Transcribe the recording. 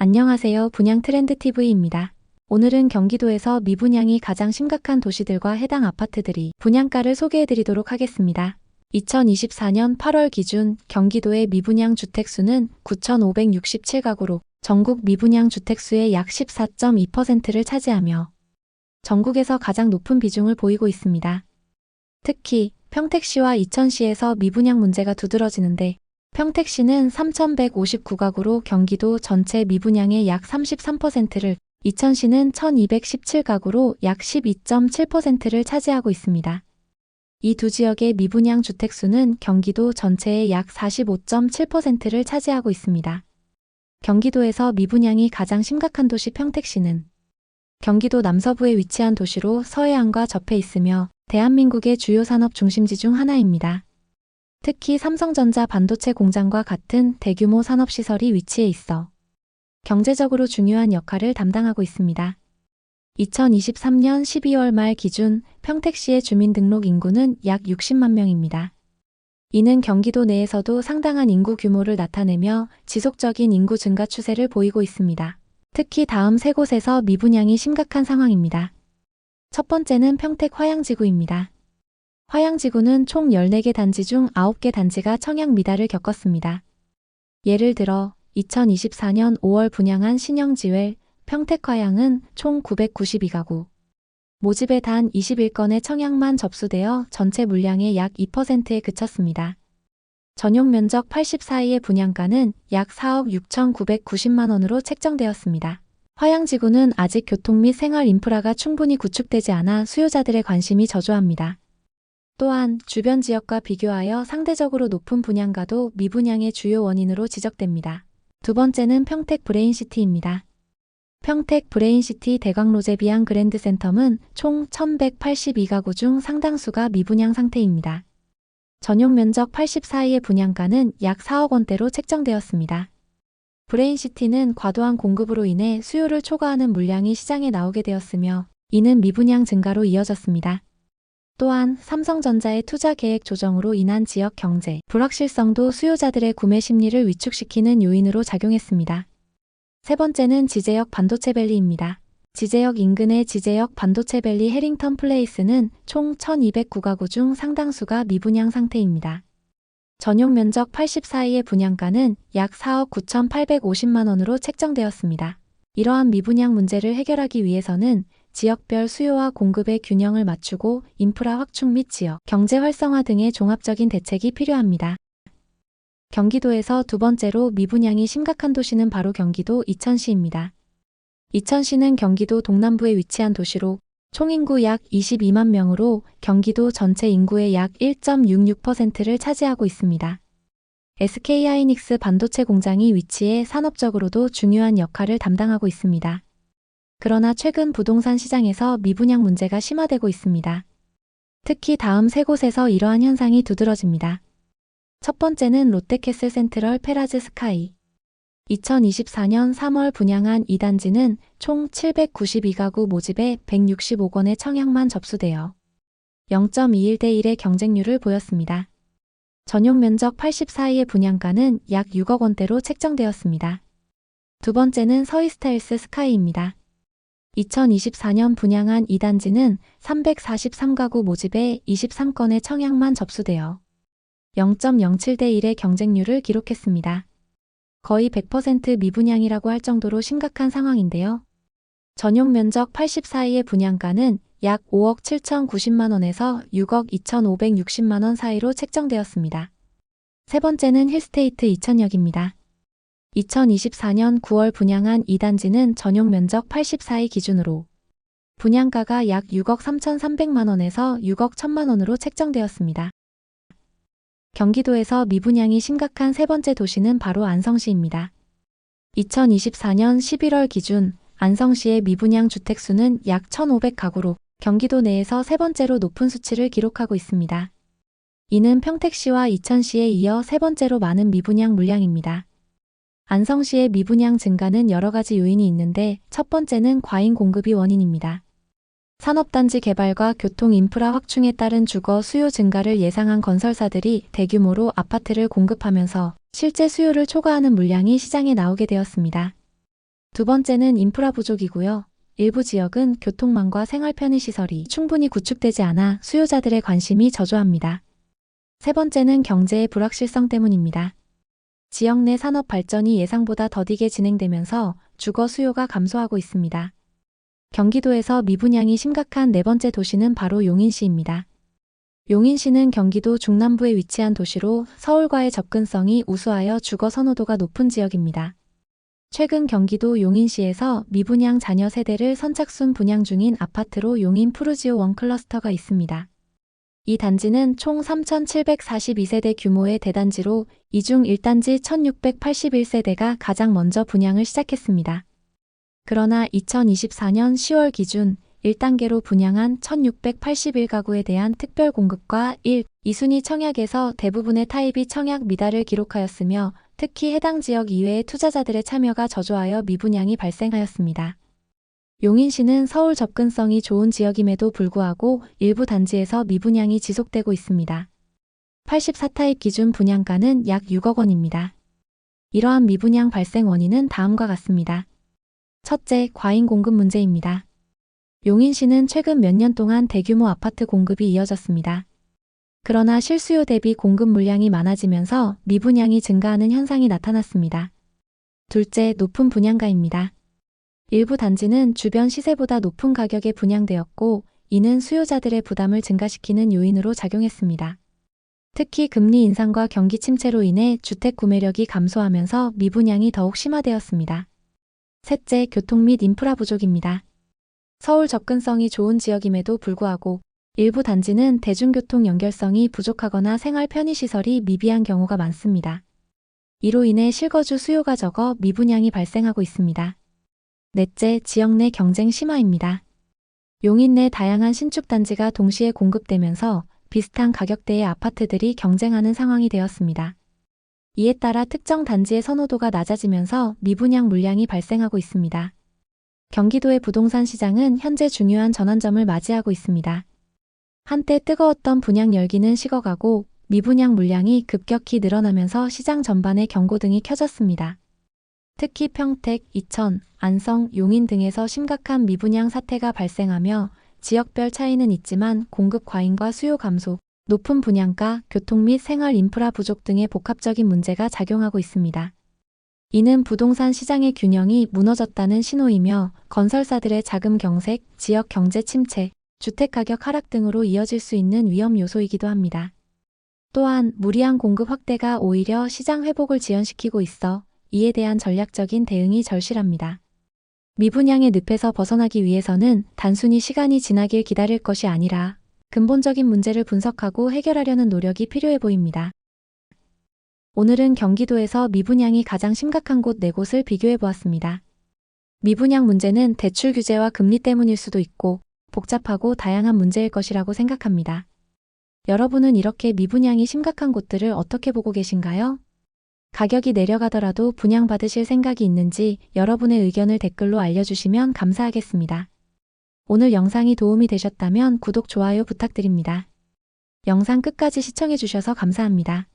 안녕하세요. 분양 트렌드 TV입니다. 오늘은 경기도에서 미분양이 가장 심각한 도시들과 해당 아파트들이 분양가를 소개해드리도록 하겠습니다. 2024년 8월 기준 경기도의 미분양 주택수는 9,567가구로 전국 미분양 주택수의 약 14.2%를 차지하며 전국에서 가장 높은 비중을 보이고 있습니다. 특히 평택시와 이천시에서 미분양 문제가 두드러지는데 평택시는 3,159가구로 경기도 전체 미분양의 약 33%를, 이천시는 1,217가구로 약 12.7%를 차지하고 있습니다. 이 두 지역의 미분양 주택수는 경기도 전체의 약 45.7%를 차지하고 있습니다. 경기도에서 미분양이 가장 심각한 도시 평택시는 경기도 남서부에 위치한 도시로 서해안과 접해 있으며 대한민국의 주요 산업 중심지 중 하나입니다. 특히 삼성전자 반도체 공장과 같은 대규모 산업시설이 위치해 있어 경제적으로 중요한 역할을 담당하고 있습니다. 2023년 12월 말 기준 평택시의 주민등록 인구는 약 60만 명입니다. 이는 경기도 내에서도 상당한 인구 규모를 나타내며 지속적인 인구 증가 추세를 보이고 있습니다. 특히 다음 세 곳에서 미분양이 심각한 상황입니다. 첫 번째는 평택 화양지구입니다. 화양지구는 총 14개 단지 중 9개 단지가 청약 미달을 겪었습니다. 예를 들어 2024년 5월 분양한 신영지웰, 평택화양은 총 992가구, 모집에 단 21건의 청약만 접수되어 전체 물량의 약 2%에 그쳤습니다. 전용 면적 84의 분양가는 약 4억 6,990만 원으로 책정되었습니다. 화양지구는 아직 교통 및 생활 인프라가 충분히 구축되지 않아 수요자들의 관심이 저조합니다. 또한 주변 지역과 비교하여 상대적으로 높은 분양가도 미분양의 주요 원인으로 지적됩니다. 두 번째는 평택 브레인시티입니다. 평택 브레인시티 대광로제비앙 그랜드센텀은 총 1182가구 중 상당수가 미분양 상태입니다. 전용 면적 84의 분양가는 약 4억 원대로 책정되었습니다. 브레인시티는 과도한 공급으로 인해 수요를 초과하는 물량이 시장에 나오게 되었으며 이는 미분양 증가로 이어졌습니다. 또한 삼성전자의 투자 계획 조정으로 인한 지역 경제 불확실성도 수요자들의 구매 심리를 위축시키는 요인으로 작용했습니다. 세 번째는 지제역 반도체 밸리입니다. 지제역 인근의 지제역 반도체 밸리 해링턴 플레이스는 총 1209가구 중 상당수가 미분양 상태입니다. 전용 면적 84의 분양가는 약 4억 9,850만 원으로 책정되었습니다. 이러한 미분양 문제를 해결하기 위해서는 지역별 수요와 공급의 균형을 맞추고 인프라 확충 및 지역 경제 활성화 등의 종합적인 대책이 필요합니다. 경기도에서 두 번째로 미분양이 심각한 도시는 바로 경기도 이천시입니다. 이천시는 경기도 동남부에 위치한 도시로 총 인구 약 22만 명으로 경기도 전체 인구의 약 1.66%를 차지하고 있습니다. SK하이닉스 반도체 공장이 위치해 산업적으로도 중요한 역할을 담당하고 있습니다. 그러나 최근 부동산 시장에서 미분양 문제가 심화되고 있습니다. 특히 다음 세 곳에서 이러한 현상이 두드러집니다. 첫 번째는 롯데캐슬 센트럴 페라즈 스카이. 2024년 3월 분양한 이 단지는 총 792가구 모집에 165건의 청약만 접수되어 0.21대 1의 경쟁률을 보였습니다. 전용 면적 84의 분양가는 약 6억 원대로 책정되었습니다. 두 번째는 서이스타일스 스카이입니다. 2024년 분양한 이 단지는 343가구 모집에 23건의 청약만 접수되어 0.07대 1의 경쟁률을 기록했습니다. 거의 100% 미분양이라고 할 정도로 심각한 상황인데요. 전용 면적 84의 분양가는 약 5억 7,090만 원에서 6억 2,560만 원 사이로 책정되었습니다. 세 번째는 힐스테이트 이천역입니다. 2024년 9월 분양한 이 단지는 전용 면적 84의 기준으로 분양가가 약 6억 3,300만 원에서 6억 1천만 원으로 책정되었습니다. 경기도에서 미분양이 심각한 세 번째 도시는 바로 안성시입니다. 2024년 11월 기준 안성시의 미분양 주택 수는 약 1,500가구로 경기도 내에서 세 번째로 높은 수치를 기록하고 있습니다. 이는 평택시와 이천시에 이어 세 번째로 많은 미분양 물량입니다. 안성시의 미분양 증가는 여러 가지 요인이 있는데 첫 번째는 과잉 공급이 원인입니다. 산업단지 개발과 교통 인프라 확충에 따른 주거 수요 증가를 예상한 건설사들이 대규모로 아파트를 공급하면서 실제 수요를 초과하는 물량이 시장에 나오게 되었습니다. 두 번째는 인프라 부족이고요. 일부 지역은 교통망과 생활 편의 시설이 충분히 구축되지 않아 수요자들의 관심이 저조합니다. 세 번째는 경제의 불확실성 때문입니다. 지역 내 산업 발전이 예상보다 더디게 진행되면서 주거 수요가 감소하고 있습니다. 경기도에서 미분양이 심각한 네 번째 도시는 바로 용인시입니다. 용인시는 경기도 중남부에 위치한 도시로 서울과의 접근성이 우수하여 주거 선호도가 높은 지역입니다. 최근 경기도 용인시에서 미분양 자녀 세대를 선착순 분양 중인 아파트로 용인 푸르지오 원 클러스터가 있습니다. 이 단지는 총 3,742세대 규모의 대단지로 이 중 1단지 1,681세대가 가장 먼저 분양을 시작했습니다. 그러나 2024년 10월 기준 1단계로 분양한 1,681가구에 대한 특별 공급과 1, 2순위 청약에서 대부분의 타입이 청약 미달을 기록하였으며 특히 해당 지역 이외의 투자자들의 참여가 저조하여 미분양이 발생하였습니다. 용인시는 서울 접근성이 좋은 지역임에도 불구하고 일부 단지에서 미분양이 지속되고 있습니다. 84타입 기준 분양가는 약 6억 원입니다. 이러한 미분양 발생 원인은 다음과 같습니다. 첫째, 과잉 공급 문제입니다. 용인시는 최근 몇 년 동안 대규모 아파트 공급이 이어졌습니다. 그러나 실수요 대비 공급 물량이 많아지면서 미분양이 증가하는 현상이 나타났습니다. 둘째, 높은 분양가입니다. 일부 단지는 주변 시세보다 높은 가격에 분양되었고, 이는 수요자들의 부담을 증가시키는 요인으로 작용했습니다. 특히 금리 인상과 경기 침체로 인해 주택 구매력이 감소하면서 미분양이 더욱 심화되었습니다. 셋째, 교통 및 인프라 부족입니다. 서울 접근성이 좋은 지역임에도 불구하고 일부 단지는 대중교통 연결성이 부족하거나 생활 편의시설이 미비한 경우가 많습니다. 이로 인해 실거주 수요가 적어 미분양이 발생하고 있습니다. 넷째, 지역 내 경쟁 심화입니다. 용인 내 다양한 신축 단지가 동시에 공급되면서 비슷한 가격대의 아파트들이 경쟁하는 상황이 되었습니다. 이에 따라 특정 단지의 선호도가 낮아지면서 미분양 물량이 발생하고 있습니다. 경기도의 부동산 시장은 현재 중요한 전환점을 맞이하고 있습니다. 한때 뜨거웠던 분양 열기는 식어가고 미분양 물량이 급격히 늘어나면서 시장 전반에 경고등이 켜졌습니다. 특히 평택, 이천, 안성, 용인 등에서 심각한 미분양 사태가 발생하며 지역별 차이는 있지만 공급 과잉과 수요 감소, 높은 분양가, 교통 및 생활 인프라 부족 등의 복합적인 문제가 작용하고 있습니다. 이는 부동산 시장의 균형이 무너졌다는 신호이며 건설사들의 자금 경색, 지역 경제 침체, 주택 가격 하락 등으로 이어질 수 있는 위험 요소이기도 합니다. 또한 무리한 공급 확대가 오히려 시장 회복을 지연시키고 있어 이에 대한 전략적인 대응이 절실합니다. 미분양의 늪에서 벗어나기 위해서는 단순히 시간이 지나길 기다릴 것이 아니라 근본적인 문제를 분석하고 해결하려는 노력이 필요해 보입니다. 오늘은 경기도에서 미분양이 가장 심각한 곳 4곳을 비교해 보았습니다. 미분양 문제는 대출 규제와 금리 때문일 수도 있고 복잡하고 다양한 문제일 것이라고 생각합니다. 여러분은 이렇게 미분양이 심각한 곳들을 어떻게 보고 계신가요? 가격이 내려가더라도 분양받으실 생각이 있는지 여러분의 의견을 댓글로 알려주시면 감사하겠습니다. 오늘 영상이 도움이 되셨다면 구독, 좋아요 부탁드립니다. 영상 끝까지 시청해주셔서 감사합니다.